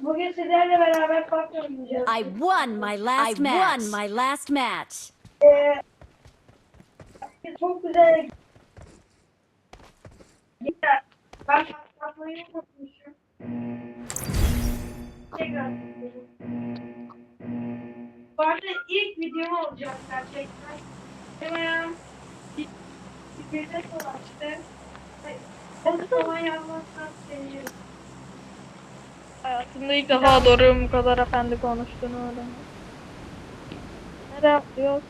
Bugün sizlerle beraber PUBG oynayacağız. I won my last match. I won my last match. Ee, çok güzel. Ya, ben patlatmayı unutmuşum. Tekrar. Bu arada ilk videom olacak gerçekten. Benim ayağım bir bir de dolaştı. O zaman yapmazsan sevinirim. Hayatımda ilk defa Doruk'un bu kadar efendi konuştuğunu öğrendim. Nereye atlıyor?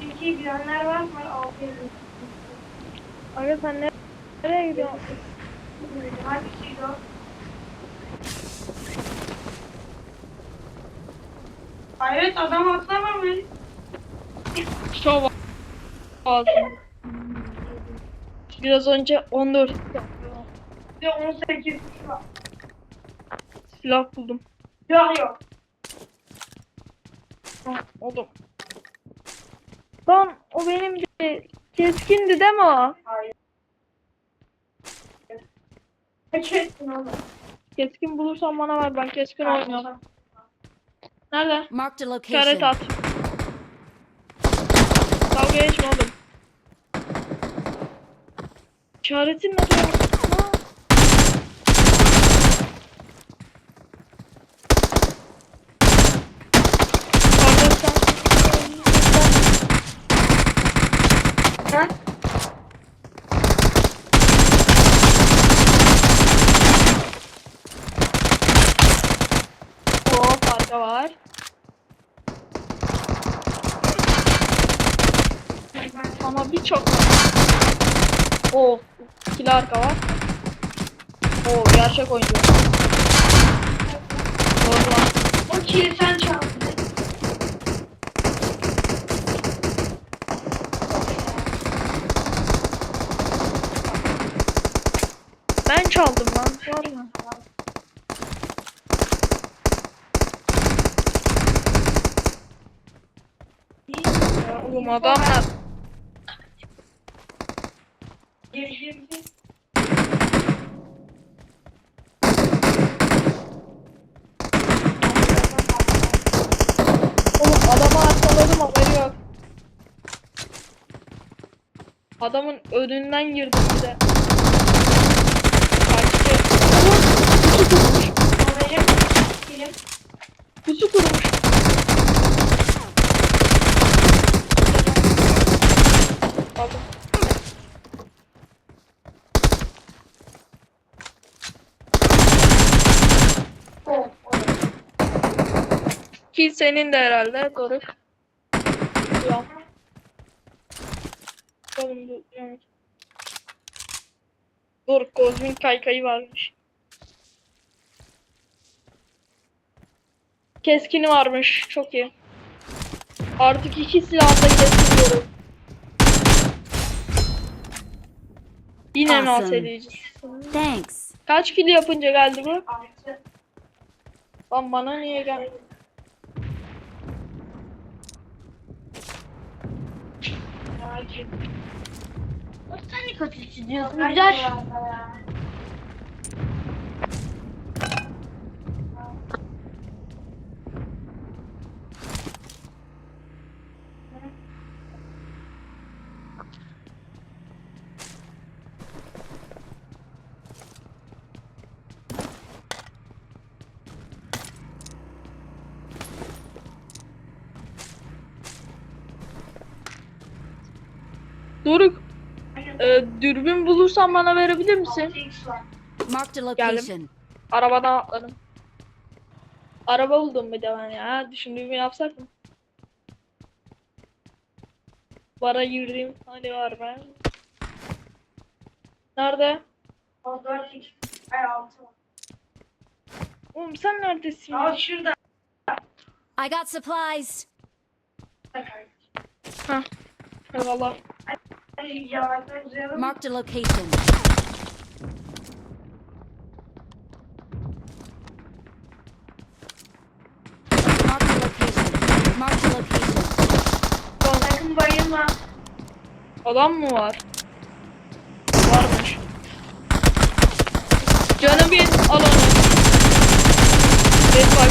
Çünkü bilenler var mı? Aferin. Aga sen ne- nereye gidiyorsun? Hangisiydi o? Evet adam atlamamış. Şov ağzım. Biraz önce 14 Bir de 18 kuş var. silah buldum. Yok yok. Ah, Oğlum. Lan o benim de keskindi değil mi o? Hayır. Oğlum? Keskin bulursan bana ver ben keskin oynuyorum. Nerede? Marked a İşaret location. at. Dalga geçme oğlum. İşaretin ne diyor? Var. Ama birçok Oo ikili arka var. Oo gerçek oyuncu. Doğru lan. O kili sen çaldın. Ben çaldım lan. Var mı? Oğlum adamlar. Girişimci. Oğlum adamı arkaladım haberi yok. Adamın önünden girdim bir de. Kaçtı. Pusu kurmuş. Pusu kurmuş. Aldım. Ki senin de herhalde Doruk. Ulan. Oğlum dur. yani. Kozmik kaykayı varmış. Keskini varmış. Çok iyi. Artık iki silahla gidebiliyorum. Yine mi Awesome. edeceğiz? Thanks. Kaç kilo yapınca geldi bu? Lan bana niye geldi? Acil. Sen ne kötü çiziyorsun? Güzel. Doruk, e, dürbün bulursan bana verebilir misin? Marked a location. Arabadan atladım. Araba buldum bir de ben ya. Düşündüğümü yapsak mı? Bara girdiğim hali var ben. Nerede? O 4 x Ay 6 Oğlum sen neredesin? ya? Al şurada. I got supplies. Hah. Eyvallah. Uzayalım. Marked a location. Marked a location. Marked a location. Sakın bayılma. Adam mı var? Varmış. Canım bir al onu. Bak.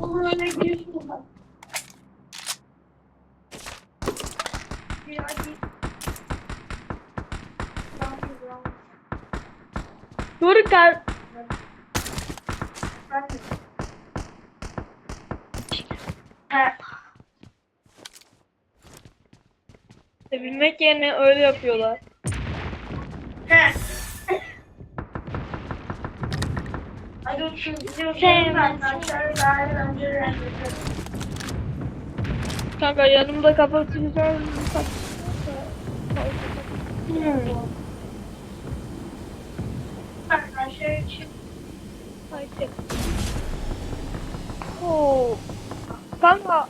Olur öyle giriyorsun bak. Bir hadi. Tamam, tamam. Dur kal. Ben de. Ha, Sevilmek yerine öyle yapıyorlar. Kanka yanımda kapatacağım. Haydi. Oo. Kanka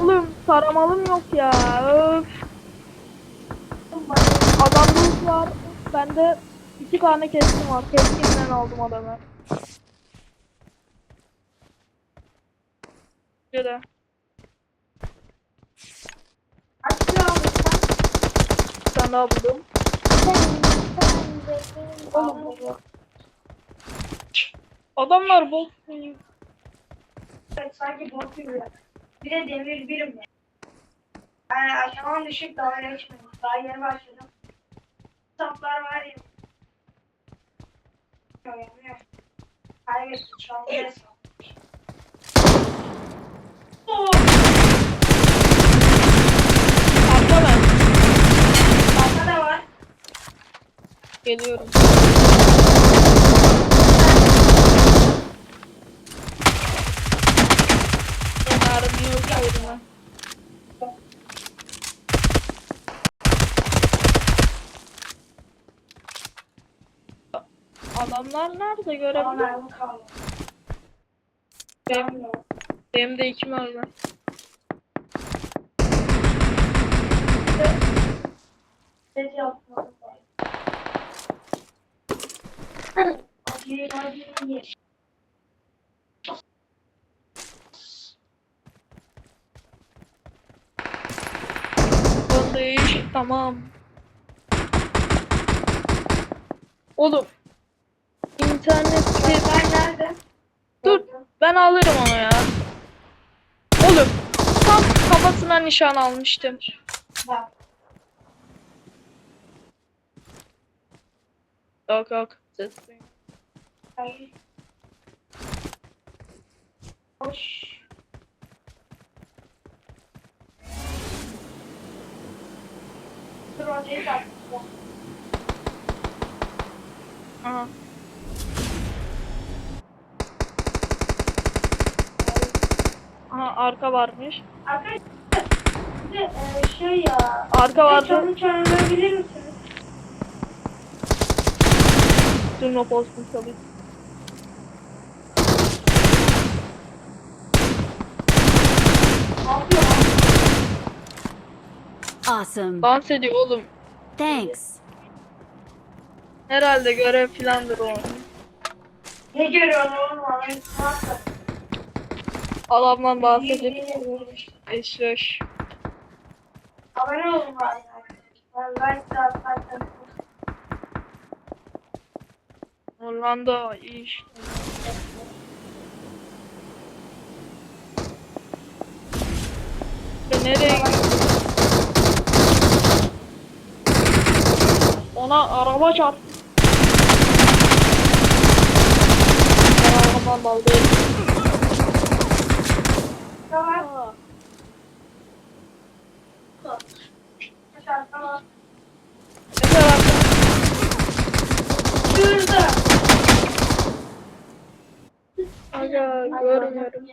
oğlum taramalım yok ya. Öf. Adamlık var. Bende iki tane keskin var. Keskinden aldım adamı. Açıyor Bir tane daha buldum. Adamlar bot. Sanki bot gibi. Bir de demir birim var. Yani aşaman düşük daha geçmedim. Daha yeni başladım. Kitaplar var ya. An. Evet. Oo, Arka ben. Arkada da var. Geliyorum. Ben harbi yok yerime. Adamlar nerede görebiliyor musun? Benim, de iki mermi. İş tamam. Oğlum. İnternet Ben nerede? Dur ben alırım onu ya. Oğlum tam kafasına nişan almıştım. Bak. Yok yok. Ses. Hoş. Dur. Aha. Aha arka varmış. Arkadaşlar bir de e, şey ya. Arka vardı. Çalın çalınabilir misiniz? Dur not olsun çalayım. Ne yapıyor lan? Awesome. Dans ediyor oğlum. Thanks. Herhalde görev filandır o. Ne görüyorsun oğlum? Adamdan bahsedip eşleş. Abone olun bari. Ben de atarsanız. Orlando iyi. Ya nereye? Ona araba çarptı. Arabadan dalga. Tamam. Tamam. Şurada. Aga görmüyorum.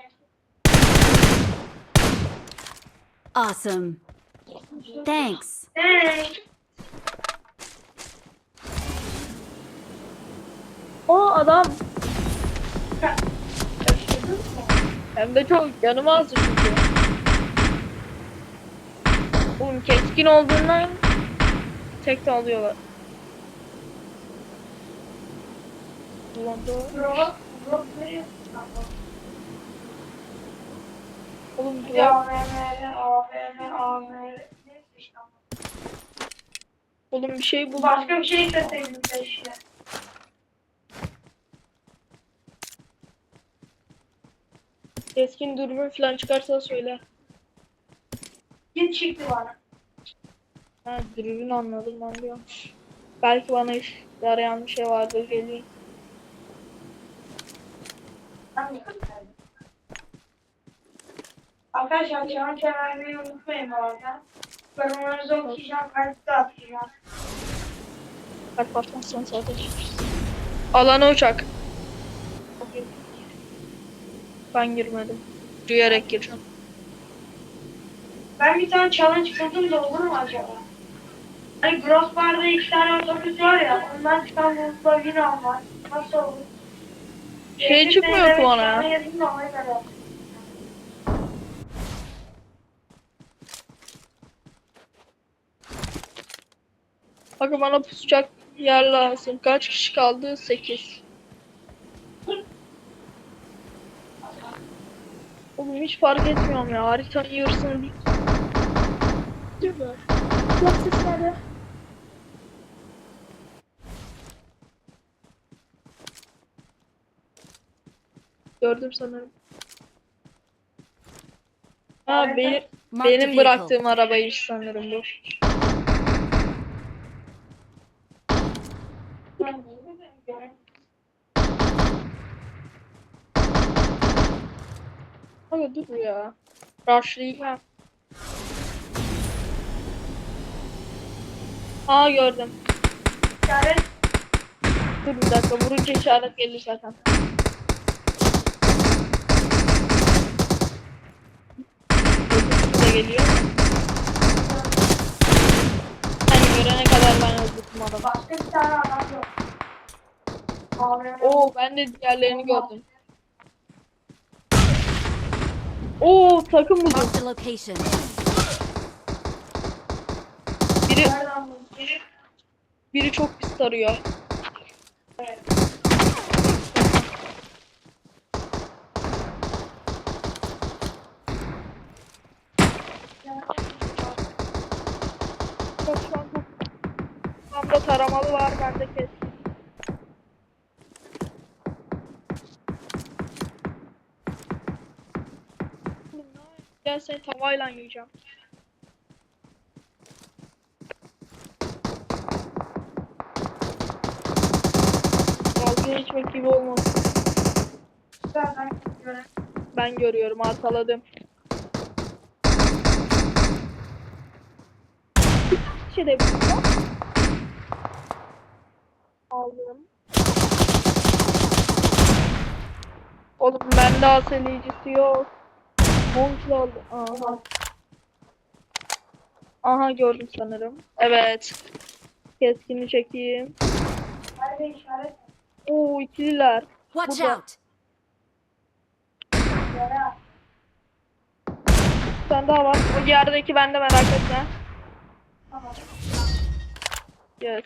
Awesome. Thanks. Hey. O adam? Hem de çok canım azdı çünkü. Oğlum keskin olduğundan tek de alıyorlar. Ulan da-. Oğlum duvar. Oğlum bir şey Bu bu. başka bir şey isteseydim keşke. Keskin dürbün falan çıkarsa söyle. Git çıktı bana. Ha dürbün anladım ben diyormuş. Belki bana iş yarayan bir şey vardır geleyim. Ben de. Arkadaşlar çağın vermeyi unutmayın bu arada. Yorumlarınızı okuyacağım, kalpte atacağım. Kalp basmazsan zaten Alana uçak. Ben girmedim. Yürüyerek gireceğim. Ben bir tane challenge kurdum da olur mu acaba? Hani Crossbar'da iki tane otobüs var ya, ondan çıkan bulutla yine almak. Nasıl olur? Şey Elimde çıkmıyor ki bana. Bakın bana pusacak yer lazım. Kaç kişi kaldı? 8. Oğlum hiç fark etmiyorum ya. Haritanın yarısını bir... Değil mi? Lan ses nerede? Gördüm sanırım. Ha benim, benim bıraktığım arabayı sanırım bu. Aga dur ya. Rushlayayım ha. Aa gördüm. İşaret Dur bir dakika vurunca işaret gelir zaten. Geliyor. Sen görene kadar ben öldürdüm adamı. başka bir tane adam yok. Oo ben de diğerlerini gördüm. Oo takım buldum. Marked a location. Biri? Biri- biri çok pis tarıyor. Evet. Bak şu an da taramalı var bende kes. Gel seni tavayla yiyeceğim. Dalga geçmek gibi olmaz. Göre? Ben görüyorum arkaladım. Şey de burada. Aldım. Oğlum bende aseleyicisi yok. Aldım. Aha. Aha gördüm sanırım. Evet. Keskini çekeyim. Nerede işaret? Oo ikililer. Watch Burada. out! Bir tane daha var. O yerdeki bende merak etme. Tamam. Yes.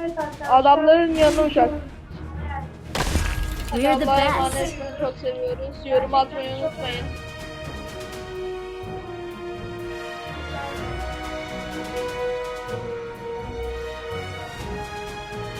Evet. Adamların yanına uçak. We're the Allah'a best. emanetsiniz. Çok seviyoruz. Yorum atmayı unutmayın.